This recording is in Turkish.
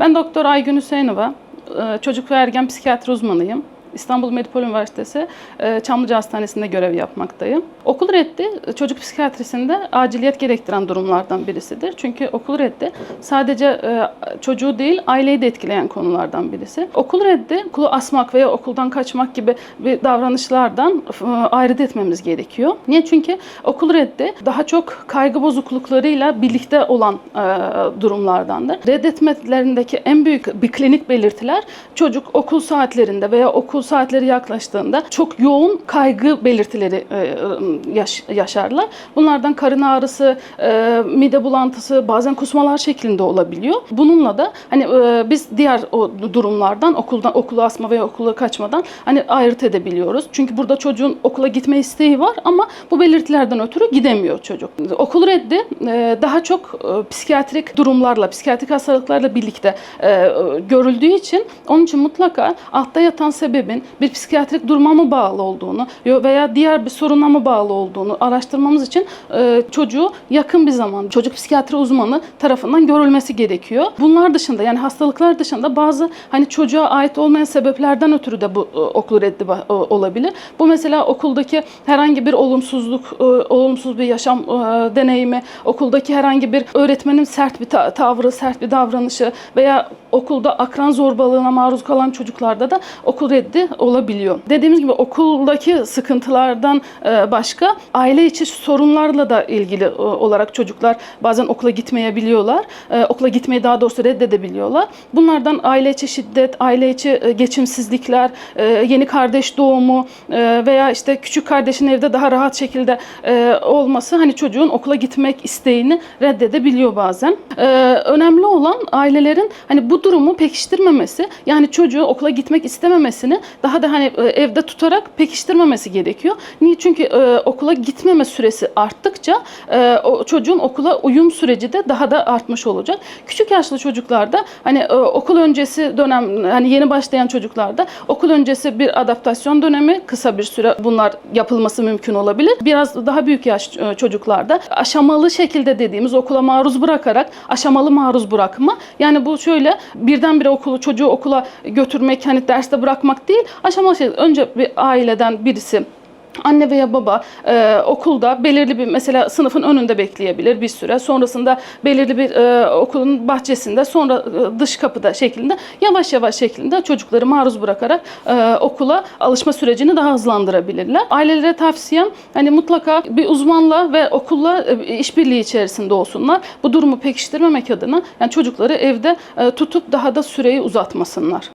Ben Doktor Aygün Hüseyinova, e, çocuk ve ergen psikiyatri uzmanıyım. İstanbul Medipol Üniversitesi e, Çamlıca Hastanesi'nde görev yapmaktayım. Okul reddi e, çocuk psikiyatrisinde aciliyet gerektiren durumlardan birisidir. Çünkü okul reddi sadece e, çocuğu değil aileyi de etkileyen konulardan birisi. Okul reddi okulu asmak veya okuldan kaçmak gibi bir davranışlardan e, ayrı etmemiz gerekiyor. Niye? Çünkü okul reddi daha çok kaygı bozukluklarıyla birlikte olan durumlardandır. Reddetmelerindeki en büyük bir klinik belirtiler çocuk okul saatlerinde veya okul saatleri yaklaştığında çok yoğun kaygı belirtileri e, yaş- yaşarlar. Bunlardan karın ağrısı, e, mide bulantısı, bazen kusmalar şeklinde olabiliyor. Bununla da hani e, biz diğer o durumlardan okuldan okula asma veya okula kaçmadan hani ayırt edebiliyoruz. Çünkü burada çocuğun okula gitme isteği var ama bu belirtilerden ötürü gidemiyor çocuk. Okul reddi e, daha çok e, psikiyatrik durumlarla, psikiyatrik hastalıklarla birlikte e, görüldüğü için onun için mutlaka altta yatan sebebin bir psikiyatrik duruma mı bağlı olduğunu veya diğer bir soruna mı bağlı olduğunu araştırmamız için e, çocuğu yakın bir zaman çocuk psikiyatri uzmanı tarafından görülmesi gerekiyor. Bunlar dışında yani hastalıklar dışında bazı hani çocuğa ait olmayan sebeplerden ötürü de bu e, okul reddi olabilir. Bu mesela okuldaki herhangi bir olumsuzluk, e, olumsuz bir yaşam deneyimi, okuldaki herhangi bir öğretmenin sert bir ta- tavrı, sert bir davranışı veya okulda akran zorbalığına maruz kalan çocuklarda da okul reddi olabiliyor. Dediğimiz gibi okuldaki sıkıntılardan e, başka aile içi sorunlarla da ilgili e, olarak çocuklar bazen okula gitmeyebiliyorlar. E, Okula gitmeyi daha doğrusu reddedebiliyorlar. Bunlardan aile içi şiddet, aile içi geçimsizlikler, yeni kardeş doğumu veya işte küçük kardeşin evde daha rahat şekilde olması hani çocuğun okula gitmek isteğini reddedebiliyor bazen. Önemli olan ailelerin hani bu durumu pekiştirmemesi yani çocuğu okula gitmek istememesini daha da hani e, evde tutarak pekiştirmemesi gerekiyor. Niye? Çünkü e, okula gitmeme süresi arttıkça e, o çocuğun okula uyum süreci de daha da artmış olacak. Küçük yaşlı çocuklarda hani e, okul öncesi dönem hani yeni başlayan çocuklarda okul öncesi bir adaptasyon dönemi kısa bir süre bunlar yapılması mümkün olabilir. Biraz daha büyük yaş e, çocuklarda aşamalı şekilde dediğimiz okula maruz bırakarak aşamalı maruz bırakma. Yani bu şöyle birdenbire okulu çocuğu okula götürmek hani derste bırakmak değil. Aşamalı şey önce bir aileden birisi Anne veya baba e, okulda belirli bir mesela sınıfın önünde bekleyebilir bir süre. Sonrasında belirli bir e, okulun bahçesinde sonra e, dış kapıda şeklinde yavaş yavaş şeklinde çocukları maruz bırakarak e, okula alışma sürecini daha hızlandırabilirler. Ailelere tavsiyem hani mutlaka bir uzmanla ve okulla e, işbirliği içerisinde olsunlar. Bu durumu pekiştirmemek adına yani çocukları evde e, tutup daha da süreyi uzatmasınlar.